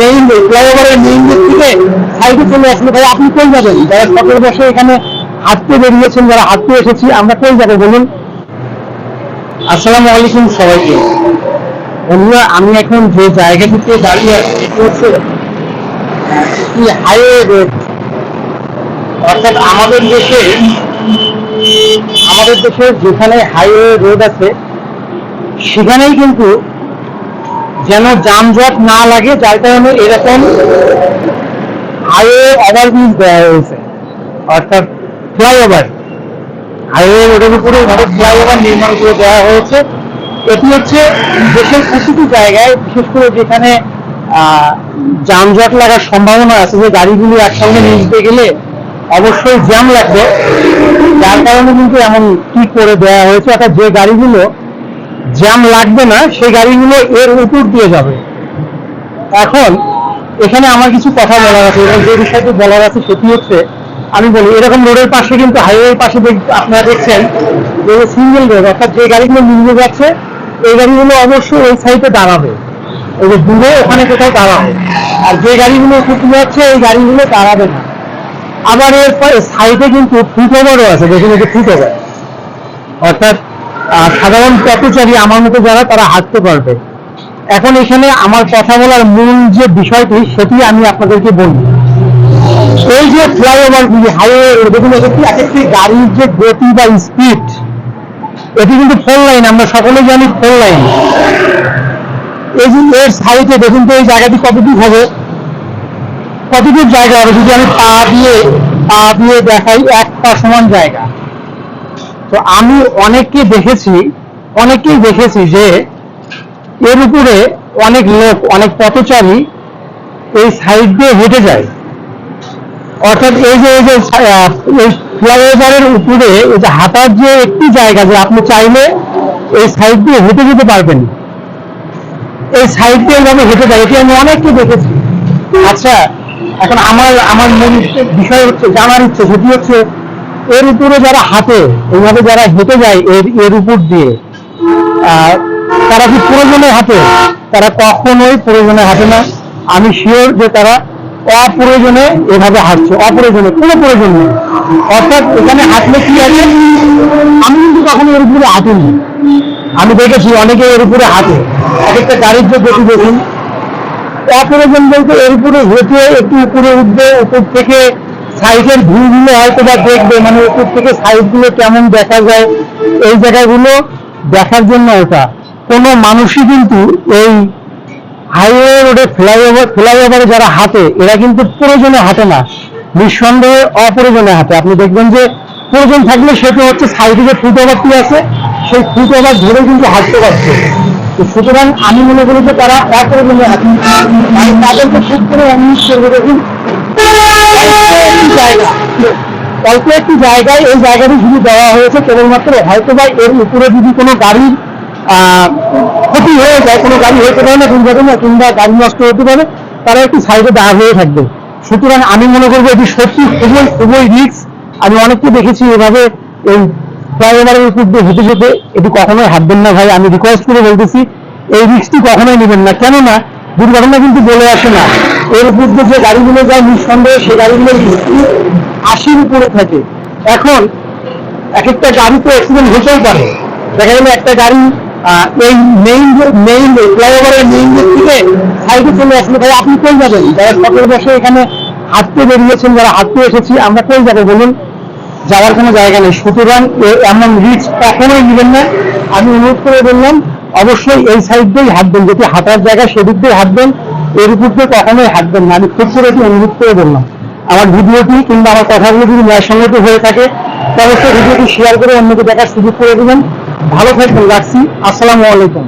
Main ফ্লাইওভারের main gate থেকে সাইডে চলে আসলে ভাই আপনি কই যাবেন? যারা সকাল বসে এখানে হাঁটতে বেরিয়েছেন যারা হাঁটতে এসেছি আমরা কই যাব বলুন। আসসালামু আলাইকুম সবাইকে। বন্ধুরা আমি এখন যে জায়গাটিতে দাঁড়িয়ে আছি এটি হচ্ছে হাইওয়ে রোড অর্থাৎ আমাদের দেশে আমাদের দেশে যেখানে হাইওয়ে রোড আছে সেখানেই কিন্তু যেন যানজট না লাগে, যার কারণে এরকম হাইওয়ে ওভারব্রিজ দেওয়া হয়েছে। অর্থাৎ ফ্লাইওভার হাইওয়ে রোডের উপরে এভাবে ফ্লাইওভার নির্মাণ করে দেওয়া হয়েছে। এটি হচ্ছে দেশের প্রতিটি জায়গায়, বিশেষ করে যেখানে যানজট লাগার সম্ভাবনা আছে যে গাড়িগুলো একসঙ্গে নিয়ে গেলে অবশ্যই জ্যাম লাগবে। যার কারণে কিন্তু এমন কি করে দেওয়া হয়েছে, অর্থাৎ যে গাড়িগুলো জ্যাম লাগবে না, সেই গাড়িগুলো এর উপর দিয়ে যাবে। এখন, এখানে আমার কিছু কথা বলার আছে, এবং যে বিষয়টি বলার আছে সেটি হচ্ছে, আমি বলি, এরকম রোডের পাশে কিন্তু হাইওয়ের পাশে আপনারা দেখছেন যে সিঙ্গেল রোড অর্থাৎ যে গাড়িগুলো নিয়ে যাচ্ছে, এই গাড়িগুলো অবশ্যই ওই সাইডে দাঁড়াবে। ওই যে দূরে ওখানে কোথাও দাঁড়াবে? আর যে গাড়িগুলো উপর যাচ্ছে, এই গাড়িগুলো দাঁড়াবে না। আবার এর সাইডে কিন্তু ফুট ওভারও আছে, দেখুন যে ফুট ওভার। অর্থাৎ সাধারণ পথচারী আমার মতো যারা, তারা হাঁটতে পারবে। এখন এখানে আমার কথা বলার মূল যে বিষয়টি, সেটি আমি আপনাদেরকে বলি এই যে ফ্লাইওভার গুলি হাইওয়ে এটি এক একটি গাড়ির যে গতি বা স্পিড এটি কিন্তু ফোর লাইন আমরা সকলে জানি ফোর লাইন এই যে এর সাইডে দেখুন তো, এই জায়গাটি কতটুকু হবে? কতটুকু জায়গা হবে? যদি আমি পা দিয়ে পা দিয়ে দেখাই এক পা সমান জায়গা। তো আমি অনেককে দেখেছি, অনেককেই দেখেছি যে এর উপরে অনেক লোক, অনেক পথচারী এই সাইড দিয়ে হেঁটে যায়। অর্থাৎ এই যে এই যে ফ্লাইওভারের উপরে এই যে হাঁটার যে একটি জায়গা যে আপনি চাইলে এই সাইড দিয়ে হেঁটে যেতে পারবেন। এই সাইড দিয়ে এইভাবে হেঁটে যায়, এটি আমি অনেককে দেখেছি। আচ্ছা এখন আমার আমার মূল বিষয় হচ্ছে, জানার ইচ্ছে, সেটি হচ্ছে এর উপরে যারা হাঁটে, এইভাবে যারা হেঁটে যায় এর এর উপর দিয়ে তারা কি প্রয়োজনে হাঁটে? তারা কখনোই প্রয়োজনে হাঁটে না। আমি শিওর যে তারা অপ্রয়োজনে এভাবে হাঁটছে। অপ্রয়োজনে, কোনো প্রয়োজন নেই। অর্থাৎ এখানে হাঁটলে কি আছে? আমি কিন্তু কখনো এর উপরে হাঁটিনি। আমি দেখেছি অনেকে এর উপরে হাঁটে। এক একটা গাড়ির যে গতি দেখুন অপ্রয়োজন বলতে এর উপরে হেঁটে একটু উপরে উঠবে, উপর থেকে সাইডের ভিউগুলো হয়তো বা দেখবে মানে উপর থেকে সাইডগুলো কেমন দেখা যায়, এই জায়গাগুলো দেখার জন্য ওটা। কোনো মানুষই কিন্তু এই হাইওয়ে রোডে ফ্লাইওভার ফ্লাইওভারে যারা হাঁটে, এরা কিন্তু প্রয়োজনে হাঁটে না। নিঃসন্দেহে অপ্রয়োজনে হাঁটে। আপনি দেখবেন যে প্রয়োজন থাকলে সেটা হচ্ছে সাইডে যে ফুট ওভারটি আছে, সেই ফুট ওভার ধরে কিন্তু হাঁটতে পারছে। তো সুতরাং আমি মনে করি যে তারা অপ্রয়োজনে হাঁটে। তাদেরকে ঠিক করে অনুরোধ করব অল্প একটি জায়গায় এই জায়গাটি শুধু দেওয়া হয়েছে, কেবলমাত্র হয়তো বা এর উপরে যদি কোনো গাড়ির ক্ষতি হয়ে যায়, কোনো গাড়ি পারে না, দুর্ঘটনা কিংবা গাড়ি নষ্ট হতে পারে, তারা একটু সাইডে হয়ে থাকবে। সুতরাং আমি মনে করব এটি সত্যি খুবই খুবই রিক্স আমি অনেককে দেখেছি এভাবে এই ফ্লাইওভারের উপর দিয়ে হেঁটে যেতে, এটি কখনোই হাঁটবেন না ভাই, আমি রিকোয়েস্ট করে বলতেছি, এই রিক্সটি কখনোই নেবেন না। কেননা, দুর্ঘটনা কিন্তু বলে আসে না। এর উপর যে গাড়িগুলো যায় নিঃসন্দেহে সে গাড়িগুলোর মৃত্যু আশির উপরে থাকে। এখন এক একটা গাড়ি তো অ্যাক্সিডেন্ট হতেই পারে। দেখা গেলো একটা গাড়ি এই মেইন মেইন ফ্লাইওভারের মেইন গেট থেকে সাইডে চলে আসলো, ভাই, আপনি কই যাবেন যারা সকাল বসে এখানে হাঁটতে বেরিয়েছেন, যারা হাঁটতে এসেছি, আমরা কই যাব বলুন? যাওয়ার কোনো জায়গা নেই। সুতরাং এমন রিচ কখনোই নেবেন না। আমি অনুরোধ করে বললাম, অবশ্যই এই সাইড দিয়েই হাঁটবেন। যেটি হাঁটার জায়গা সেদিক দিয়ে হাঁটবেন এর দিয়ে কখনোই হাঁটবেন না। আমি খুব করে এটি অনুরোধ করে বললাম। আমার ভিডিওটি কিংবা আমার কথাগুলো যদি ন্যায়সঙ্গত হয়ে থাকে, তাহলে অবশ্যই ভিডিওটি শেয়ার করে অন্যকে দেখার সুযোগ করে দেবেন। ভালো থাকবেন, রাখছি। আসসালামু আলাইকুম।